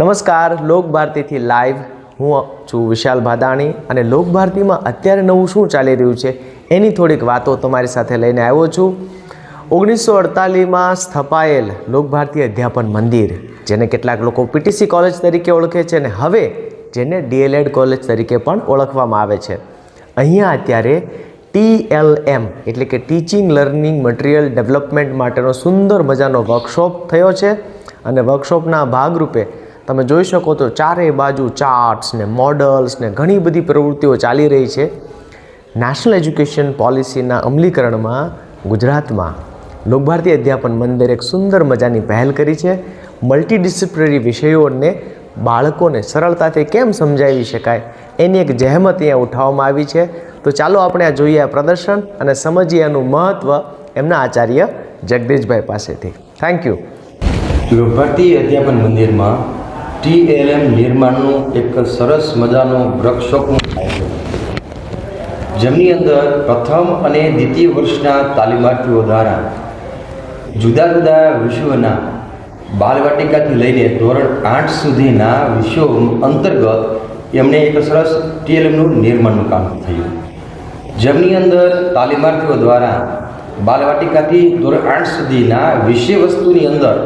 નમસ્કાર લોક ભારતીથી લાઈવ હું છું વિશાલ ભાદાણી અને લોક ભારતીમાં અત્યારે નવું શું ચાલી રહ્યું છે એની થોડીક વાતો તમારી સાથે લઈને આવ્યો છું. ઓગણીસો અડતાલીસમાં સ્થપાયેલ લોક ભારતી અધ્યાપન મંદિર, જેને કેટલાક લોકો પીટીસી કોલેજ તરીકે ઓળખે છે અને હવે જેને ડીએલએડ કોલેજ તરીકે પણ ઓળખવામાં આવે છે. અહીંયા અત્યારે ટીએલએમ એટલે કે ટીચિંગ લર્નિંગ મટીરિયલ ડેવલપમેન્ટ માટેનો સુંદર મજાનો વર્કશોપ થયો છે અને વર્કશોપના ભાગરૂપે તમે જોઈ શકો તો ચારેય બાજુ ચાર્ટ્સ ને મોડલ્સ ને ઘણી બધી પ્રવૃત્તિઓ ચાલી રહી છે. નેશનલ એજ્યુકેશન પોલિસીના અમલીકરણમાં ગુજરાતમાં લોકભારતી અધ્યાપન મંદિર એક સુંદર મજાની પહેલ કરી છે. મલ્ટીડિસિપ્લિનરી વિષયોને બાળકોને સરળતાથી કેમ સમજાવી શકાય એની એક જહેમત અહીંયા ઉઠાવવામાં આવી છે. તો ચાલો આપણે આ જોઈએ આ પ્રદર્શન અને સમજીએ એનું મહત્ત્વ એમના આચાર્ય જગદીશભાઈ પાસેથી. થેન્ક યુ લોકભારતી અધ્યાપન મંદિરમાં ટીએલએમ નિર્માણનું એક સરસ મજાનો વર્કશોપનું જેમની અંદર પ્રથમ અને દ્વિતીય વર્ષના તાલીમાર્થીઓ દ્વારા જુદા જુદા વિષયોના બાલવાટિકાથી લઈને ધોરણ આઠ સુધીના વિષયો અંતર્ગત એમણે એક સરસ ટીએલએમનું નિર્માણનું કામ થયું. જેમની અંદર તાલીમાર્થીઓ દ્વારા બાલવાટિકાથી ધોરણ આઠ સુધીના વિષય વસ્તુની અંદર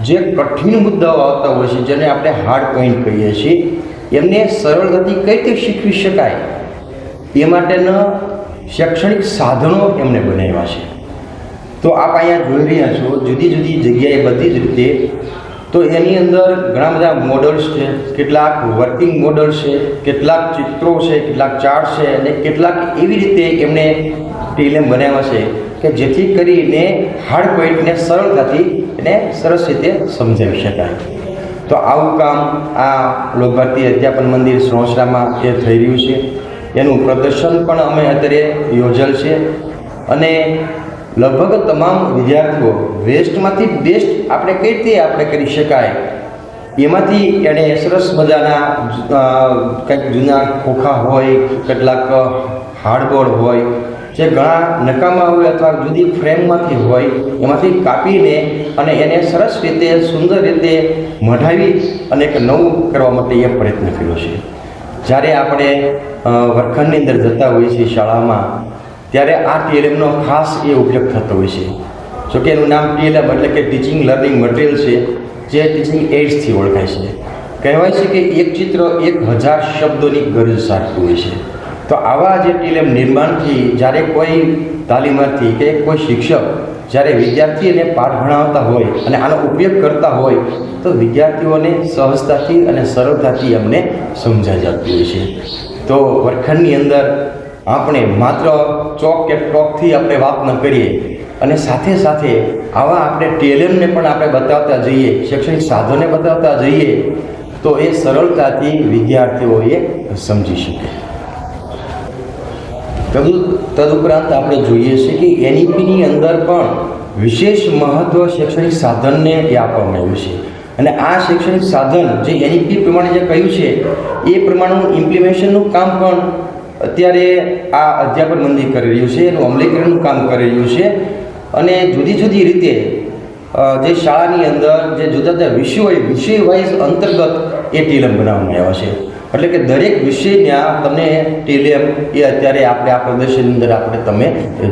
જે કઠિન મુદ્દાઓ આવતા હોય છે, જેને આપણે હાર્ડ પોઈન્ટ કહીએ છીએ, એમને સરળતાથી કઈ રીતે શીખવી શકાય? એ માટેના શૈક્ષણિક સાધનો એમણે બનાવ્યા છે. તો આપ અહીંયા જોઈ રહ્યા છો, જુદી જુદી જગ્યાએ બધી જ રીતે, તો એની અંદર ઘણા બધા મોડલ્સ છે, કેટલાક વર્કિંગ મોડલ્સ છે, કેટલાક ચિત્રો છે, કેટલાક ચાર્ટ છે, અને કેટલાક એવી રીતે એમણે ટીલેમ બનાવ્યા છે, કે જેથી કરીને હાર્ડ પોઈન્ટને સરળતાથી એને સરસ રીતે સમજાવી શકાય. તો આવું કામ આ લોકભારતી અધ્યાપન મંદિર શ્રોસરામાં એ થઈ રહ્યું છે, એનું પ્રદર્શન પણ અમે અત્યારે યોજેલ છે અને લગભગ તમામ વિદ્યાર્થીઓ વેસ્ટમાંથી બેસ્ટ આપણે કઈ રીતે આપણે કરી શકાય, એમાંથી એણે સરસ મજાના કંઈક જૂના ખોખા હોય, કેટલાક હાર્ડબોર્ડ હોય જે ઘણા નકામા હોય અથવા જુદી ફ્રેમમાંથી હોય, એમાંથી કાપીને અને એને સરસ રીતે, સુંદર રીતે મઢાવી અને એક નવું કરવા માટે એ પ્રયત્ન કર્યો છે. જ્યારે આપણે વર્ખંડની અંદર જતા હોઈએ છીએ શાળામાં, ત્યારે આ ટીએલએમનો ખાસ એ ઉપયોગ થતો હોય છે. જોકે એનું નામ ટીએલએમ એટલે કે ટીચિંગ લર્નિંગ મટીરિયલ છે, જે ટીચિંગ એડ્સથી ઓળખાય છે. કહેવાય છે કે એક ચિત્ર એક હજાર શબ્દોની ગરજ સારતું હોય છે. તો આવા જે ટીલેમ નિર્માણથી જ્યારે કોઈ તાલીમાર્થી કે કોઈ શિક્ષક જ્યારે વિદ્યાર્થીને પાઠ ભણાવતા હોય અને આનો ઉપયોગ કરતા હોય, તો વિદ્યાર્થીઓને સહજતાથી અને સરળતાથી અમને સમજાઈ જતી હોય છે. તો વર્ગખંડની અંદર આપણે માત્ર ચોક કે ટોકથી આપણે વાત ન કરીએ અને સાથે સાથે આવા આપણે ટેલેન્ટને પણ આપણે બતાવતા જઈએ, શૈક્ષણિક સાધનને બતાવતા જઈએ, તો એ સરળતાથી વિદ્યાર્થીઓએ સમજી શકે. તદુ તદુપરાંત આપણે જોઈએ છીએ કે એનઈપીની અંદર પણ વિશેષ મહત્વ શૈક્ષણિક સાધનને એ આપવામાં આવ્યું છે. અને આ શૈક્ષણિક સાધન જે એનઈપી પ્રમાણે જે કહ્યું છે, એ પ્રમાણેનું ઇમ્પ્લિમેશનનું કામ પણ અત્યારે આ અધ્યાપન મંદિર કરી રહ્યું છે, એનું અમલીકરણનું કામ કરી રહ્યું છે. અને જુદી જુદી રીતે જે શાળાની અંદર જે જુદા જુદા વિષયો હોય વિષય વાઇઝ અંતર્ગત એ ટીલમ બનાવવામાં આવ્યા છે. એટલે કે દરેક વિષયના તમને ટીલેમ એ અત્યારે આપણે આ પ્રદર્શનની અંદર આપણે તમે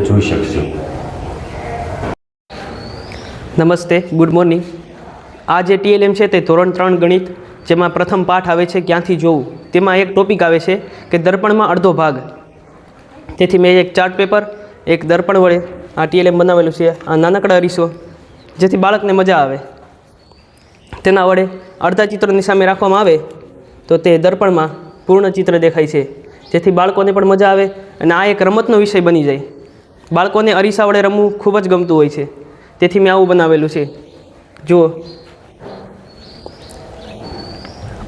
જોઈ શકશો. નમસ્તે, ગુડ મોર્નિંગ. આ જે ટીએલએમ છે તે ધોરણ ત્રણ ગણિત, જેમાં પ્રથમ પાઠ આવે છે ક્યાંથી જોવું? તેમાં એક ટોપિક આવે છે કે દર્પણમાં અડધો ભાગ. તેથી મેં એક ચાર્ટ પેપર, એક દર્પણ વડે આ ટીએલએમ બનાવેલું છે, આ નાનકડા અરીસો, જેથી બાળકને મજા આવે. તેના વડે અડધા ચિત્રની સામે રાખવામાં આવે તો તે દર્પણમાં પૂર્ણ ચિત્ર દેખાય છે. જેથી બાળકોને પણ મજા આવે અને આ એક રમતનો વિષય બની જાય. બાળકોને અરીસા વડે રમવું ખૂબ જ ગમતું હોય છે. તેથી મેં આવું બનાવેલું છે. જુઓ.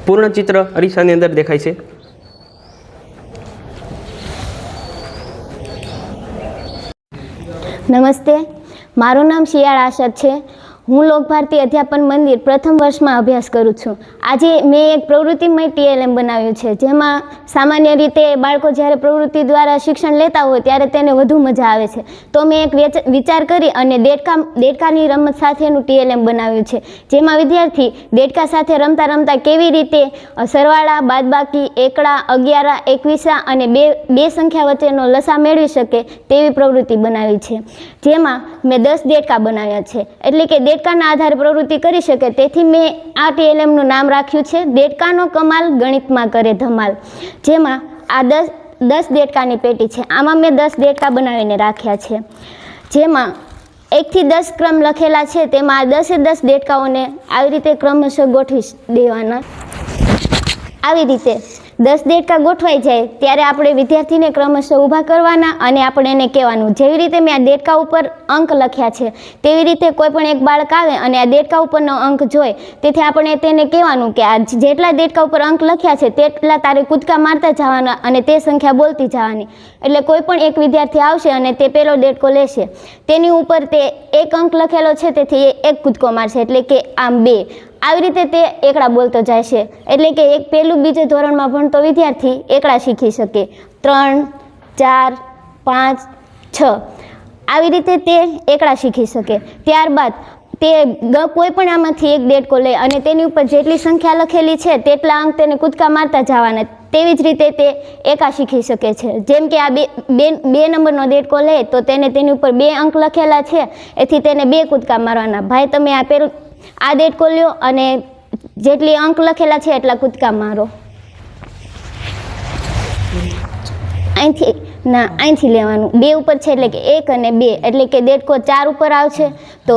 પૂર્ણ ચિત્ર અરીસાની અંદર દેખાય છે. નમસ્તે. મારું નામ શિયાળ આશર છે. હું લોકભારતી અધ્યાપન મંદિર પ્રથમ વર્ષમાં અભ્યાસ કરું છું. આજે મેં એક પ્રવૃત્તિમય ટીએલએમ બનાવ્યું છે, જેમાં સામાન્ય રીતે બાળકો જ્યારે પ્રવૃત્તિ દ્વારા શિક્ષણ લેતા હોય ત્યારે તેને વધુ મજા આવે છે. તો મેં એક વેચ- વિચાર કરી અને દેડકા, દેડકાની રમત સાથેનું ટીએલએમ બનાવ્યું છે, જેમાં વિદ્યાર્થી દેડકા સાથે રમતા રમતા કેવી રીતે સરવાળા, બાદબાકી, એકડા, અગિયારા, એકવીસા અને બે બે સંખ્યા વચ્ચેનો લસા મેળવી શકે તેવી પ્રવૃત્તિ બનાવી છે. જેમાં મેં દસ દેડકા બનાવ્યા છે, એટલે કે દેડકાના આધારે પ્રવૃત્તિ કરી શકે. તેથી મેં આ ટીએલએમનું નામ રાખ્યું છે. દેડકાનો કમાલ ગણિતમાં કરે ધમાલ. જેમાં આ દસ દસ દેડકાની પેટી છે. આમાં મેં દસ દેડકા બનાવીને રાખ્યા છે. જેમાં એકથી દસ ક્રમ લખેલા છે. તેમાં આ દસે દસ દેડકાઓને આવી રીતે ક્રમશઃ ગોઠવી દેવાના. આવી રીતે દસ દેડકા ગોઠવાઈ જાય, ત્યારે આપણે વિદ્યાર્થીને ક્રમશઃ ઊભા કરવાના અને આપણે એને કહેવાનું, જેવી રીતે મેં આ દેડકા ઉપર અંક લખ્યા છે, તેવી રીતે કોઈ પણ એક બાળક આવે અને આ દેડકા ઉપરનો અંક જોઈ તેથી આપણે તેને કહેવાનું કે આ જેટલા દેડકા ઉપર અંક લખ્યા છે, તેટલા તારે કૂદકા મારતા જવાના અને તે સંખ્યા બોલતી જવાની. એટલે કોઈ પણ એક વિદ્યાર્થી આવશે અને તે પેલો દેડકો લેશે. તેની ઉપર તે એક અંક લખેલો છે, તેથી એ એક કૂદકો મારશે, એટલે કે આમ બે. આવી રીતે તે એકડા બોલતો જાય છે. એટલે કે એક પહેલું બીજું ધોરણમાં ભણતો વિદ્યાર્થી એકડા શીખી શકે. ત્રણ, ચાર, પાંચ, છ. આવી રીતે તે એકડા શીખી શકે. ત્યારબાદ તે કોઈ પણ આમાંથી એક દેડકો લે અને તેની ઉપર જેટલી સંખ્યા લખેલી છે, તેટલા અંક તેને કૂદકા મારતા જવાના. તેવી જ રીતે તે એકા શીખી શકે છે. જેમ કે આ બે બે બે નંબરનો દેડકો લે તો તેને તેની ઉપર બે અંક લખેલા છે. એથી તેને બે કૂદકા મારવાના. ભાઈ, તમે આ પેલું આ દેટ લ્યો અને જેટલી અંક લખેલા છે એટલા કૂદકા મારો. અહીંથી ના અહીંથી લેવાનું. બે ઉપર છે એટલે કે એક અને બે. એટલે કે દેડકો ચાર ઉપર આવશે. તો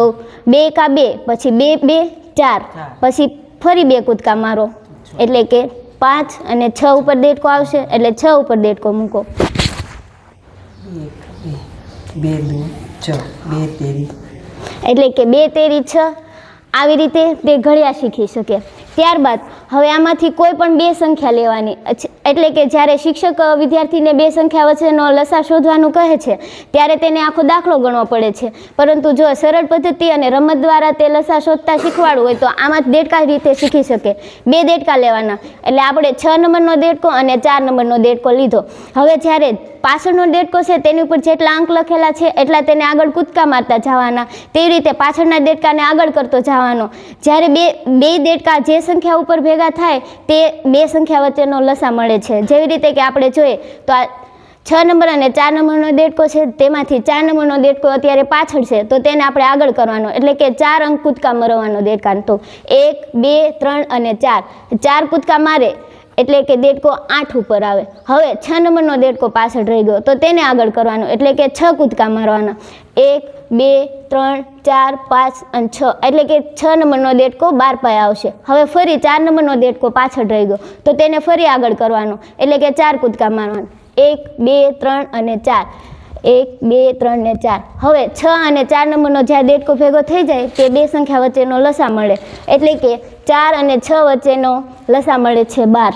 બે એકા બે પછી બે બે ચાર. પછી ફરી બે કૂદકા મારો. એટલે કે પાંચ અને છ ઉપર દેડકો આવશે એટલે છ ઉપર દેડકો મૂકો. એટલે કે બે તેરી છ. આવી રીતે તે ઘડિયા શીખી શકે. ત્યારબાદ હવે આમાંથી કોઈ પણ બે સંખ્યા લેવાની. એટલે કે જ્યારે શિક્ષક વિદ્યાર્થીને બે સંખ્યા વચ્ચેનો લસા શોધવાનું કહે છે, ત્યારે તેને આખો દાખલો ગણવો પડે છે. પરંતુ જો સરળ પદ્ધતિ અને રમત દ્વારા તે લસા શોધતા શીખવાડવું હોય તો આમાં દેડકા રીતે શીખી શકે. બે દેડકા લેવાના. એટલે આપણે છ નંબરનો દેડકો અને ચાર નંબરનો દેડકો લીધો. હવે જ્યારે પાછળનો દેડકો છે, તેની ઉપર જેટલા અંક લખેલા છે, એટલા તેને આગળ કૂદકા મારતા જવાના. તેવી રીતે પાછળના દેડકાને આગળ કરતો જવાનો. જ્યારે બે બે દેડકા જે સંખ્યા ઉપર ભેગા થાય તે બે સંખ્યા વચ્ચેનો લસા મળે છે. જેવી રીતે કે આપણે જોઈએ તો આ છ નંબર અને ચાર નંબરનો દેડકો છે, તેમાંથી ચાર નંબરનો દેડકો અત્યારે પાછળ છે, તો તેને આપણે આગળ કરવાનો. એટલે કે ચાર અંક કૂદકા મરવાનો દેડકાનો તો એક, બે, ત્રણ અને ચાર. ચાર કૂદકા મારે. એટલે કે દેડકો આઠ ઉપર આવે. હવે છ નંબરનો દેડકો પાછળ રહી ગયો, તો તેને આગળ કરવાનો. એટલે કે છ કૂદકા મારવાના. એક, બે, ત્રણ, ચાર, પાંચ અને છ. એટલે કે છ નંબરનો દેડકો બાર પાય આવશે. હવે ફરી ચાર નંબરનો દેડકો પાછળ રહી ગયો, તો તેને ફરી આગળ કરવાનો. એટલે કે ચાર કૂદકા મારવાના. એક, બે, ત્રણ અને ચાર. એક, બે, ત્રણ ને ચાર. હવે છ અને ચાર નંબરનો જ્યાં દેડકો ભેગો થઈ જાય તે બે સંખ્યા વચ્ચેનો લસા મળે. એટલે કે ચાર અને છ વચ્ચેનો લસા મળે છે બાર.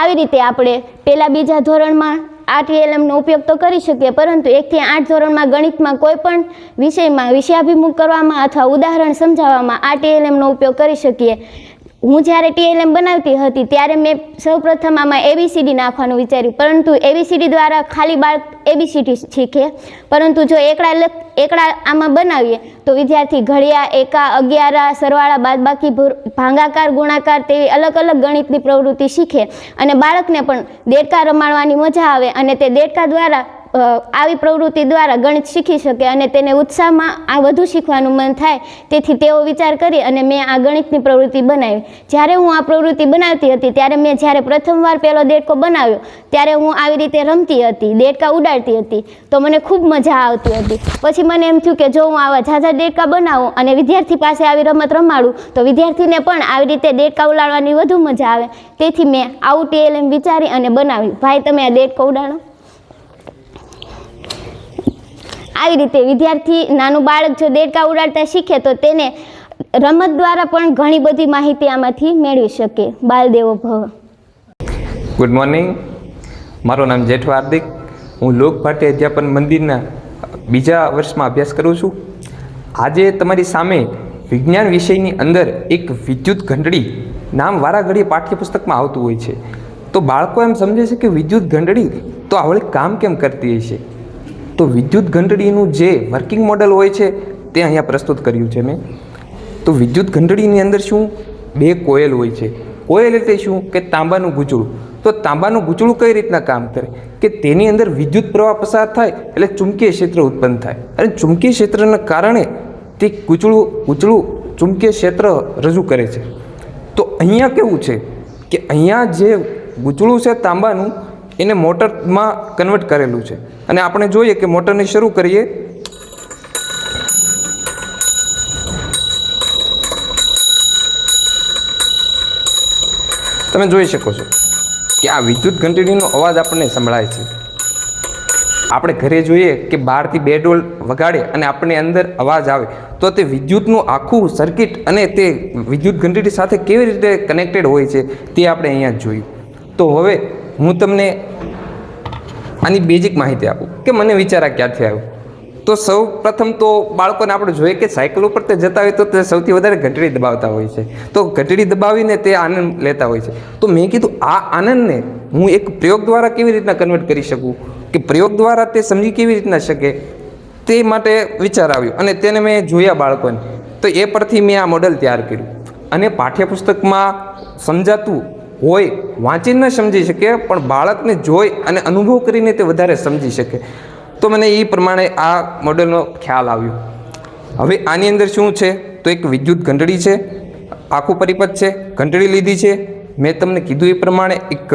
આવી રીતે આપણે પહેલાં બીજા ધોરણમાં આ ટીએલએમનો ઉપયોગ તો કરી શકીએ, પરંતુ એકથી આઠ ધોરણમાં ગણિતમાં કોઈ પણ વિષયમાં વિષયાભિમુખ કરવામાં અથવા ઉદાહરણ સમજાવવામાં આ ટીએલએમનો ઉપયોગ કરી શકીએ. હું જ્યારે ટીએલએમ બનાવતી હતી ત્યારે મેં સૌપ્રથમ આમાં એબીસીડી નાખવાનું વિચાર્યું. પરંતુ એબીસીડી દ્વારા ખાલી બાળક એબીસીડી શીખે. પરંતુ જો એકડા લખ એકડા આમાં બનાવીએ, તો વિદ્યાર્થી ઘડિયા, એકા, અગિયારા, સરવાળા, બાદબાકી ભાંગાકાર, ગુણાકાર તેવી અલગ અલગ ગણિતની પ્રવૃત્તિ શીખે. અને બાળકને પણ દેડકા રમાડવાની મજા આવે અને તે દેડકા દ્વારા આવી પ્રવૃત્તિ દ્વારા ગણિત શીખી શકે અને તેને ઉત્સાહમાં આ વધુ શીખવાનું મન થાય તેથી તેઓ વિચાર કરી અને મેં આ ગણિતની પ્રવૃત્તિ બનાવી. જ્યારે હું આ પ્રવૃત્તિ બનાવતી હતી, ત્યારે મેં જ્યારે પ્રથમવાર પહેલો દેડકો બનાવ્યો, ત્યારે હું આવી રીતે રમતી હતી, દેડકા ઉડાડતી હતી, તો મને ખૂબ મજા આવતી હતી. પછી મને એમ થયું કે જો હું આવા ઝાઝા દેડકા બનાવું અને વિદ્યાર્થી પાસે આવી રમત રમાડું, તો વિદ્યાર્થીને પણ આવી રીતે દેડકા ઉડાડવાની વધુ મજા આવે. તેથી મેં આવું એમ વિચારી અને બનાવ્યું. ભાઈ, તમે આ દેડકો ઉડાડો. આવી રીતે વિદ્યાર્થી નાનું બાળક જો દેડકા ઉડાડતા શીખે તો તેને રમત દ્વારા પણ ઘણી બધી માહિતી આમાંથી મેળવી શકે. બાલદેવો ભવ. ગુડ મોર્નિંગ મારું નામ જેઠ હાર્દિક. હું લોક ભારતી અધ્યાપન મંદિરના બીજા વર્ષમાં અભ્યાસ કરું છું. આજે તમારી સામે વિજ્ઞાન વિષયની અંદર એક વિદ્યુત ઘંટડી નામ વારાઘડીએ પાઠ્યપુસ્તકમાં આવતું હોય છે. તો બાળકો એમ સમજે છે કે વિદ્યુત ઘંટડી તો આવડે કામ કેમ કરતી હશે તો વિદ્યુત ઘંટડીનું જે વર્કિંગ મોડલ હોય છે, તે અહીંયા પ્રસ્તુત કર્યું છે મેં. તો વિદ્યુત ઘંટડીની અંદર શું? બે કોયલ હોય છે. કોયલ એટલે શું? કે તાંબાનું ગૂંચળું. તો તાંબાનું ગૂંચળું કઈ રીતના કામ કરે? કે તેની અંદર વિદ્યુત પ્રવાહ પસાર થાય એટલે ચુંબકીય ક્ષેત્ર ઉત્પન્ન થાય. અને ચુંબકીય ક્ષેત્રના કારણે તે ગૂંચળું ગૂંચળું ચુંબકીય ક્ષેત્ર રજૂ કરે છે. તો અહીંયા કેવું છે? કે અહીંયા જે ગૂંચળું છે તાંબાનું એને મોટરમાં કન્વર્ટ કરેલું છે. અને આપણે જોઈએ કે મોટરને શરૂ કરીએ. તમે જોઈ શકો છો કે આ વિદ્યુત ઘંટડીનો અવાજ આપણને સંભળાય છે. આપણે ઘરે જોઈએ કે બહારથી બે ડોલ વગાડે અને આપણને અંદર અવાજ આવે, તો તે વિદ્યુતનું આખું સર્કિટ અને તે વિદ્યુત ઘંટડી સાથે કેવી રીતે કનેક્ટેડ હોય છે તે આપણે અહીંયા જોયું. તો હવે હું તમને આની બેઝિક માહિતી આપું કે મને વિચાર આ ક્યાંથી આવ્યો? તો સૌ પ્રથમ તો બાળકોને આપણે જોઈએ કે સાયકલ ઉપર તે જતા હોય તો તે સૌથી વધારે ઘંટડી દબાવતા હોય છે. તો ઘંટડી દબાવીને તે આનંદ લેતા હોય છે. તો મેં કીધું, આ આનંદને હું એક પ્રયોગ દ્વારા કેવી રીતના કન્વર્ટ કરી શકું? કે પ્રયોગ દ્વારા તે સમજી કેવી રીતના શકે? તે માટે વિચાર આવ્યો અને તેને મેં જોયા બાળકોને. તો એ પરથી મેં આ મોડલ તૈયાર કર્યું. અને પાઠ્યપુસ્તકમાં સમજાતું હોય, વાંચી ન સમજી શકે, પણ બાળકને જોઈ અને અનુભવ કરીને તે વધારે સમજી શકે. તો મને એ પ્રમાણે આ મોડેલનો ખ્યાલ આવ્યો. હવે આની અંદર શું છે? તો એક વિદ્યુત ઘંટડી છે, આખું પરિપથ છે, ઘંટડી લીધી છે. મેં તમને કીધું એ પ્રમાણે એક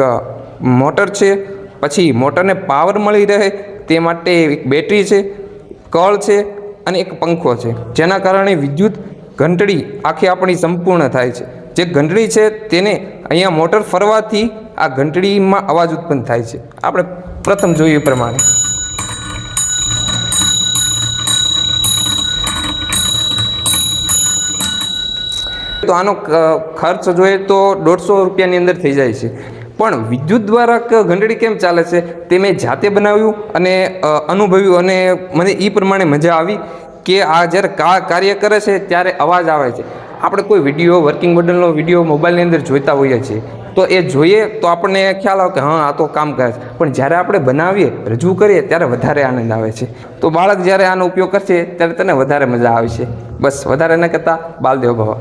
મોટર છે, પછી મોટરને પાવર મળી રહે તે માટે એક બેટરી છે કળ છે અને એક પંખો છે. જેના કારણે વિદ્યુત ઘંટડી આખી આપણી સંપૂર્ણ થાય છે. જે ઘંટડી છે તેને અહીંયા મોટર ફરવાથી આ ઘંટડીમાં અવાજ ઉત્પન્ન થાય છે. આપણે પ્રથમ જોઈએ પ્રમાણે. તો આનો ખર્ચ જોઈએ તો દોઢસો રૂપિયાની અંદર થઈ જાય છે. પણ વિદ્યુત દ્વારા ઘંટડી કેમ ચાલે છે? તે મેં જાતે બનાવ્યું અને અનુભવ્યું અને મને એ પ્રમાણે મજા આવી કે આ જ્યારે કાર્ય કરે છે ત્યારે અવાજ આવે છે. આપણે કોઈ વીડિયો વર્કિંગ મોડલનો વીડિયો મોબાઈલની અંદર જોઈતા હોઈએ છીએ, તો એ જોઈએ તો આપણને ખ્યાલ આવે કે હા, આ તો કામ કરે છે. પણ જ્યારે આપણે બનાવીએ, રજૂ કરીએ, ત્યારે વધારે આનંદ આવે છે. તો બાળક જ્યારે આનો ઉપયોગ કરશે, ત્યારે તેને વધારે મજા આવે છે. બસ, વધારે ન કહેતા બાલદેવ ભવા.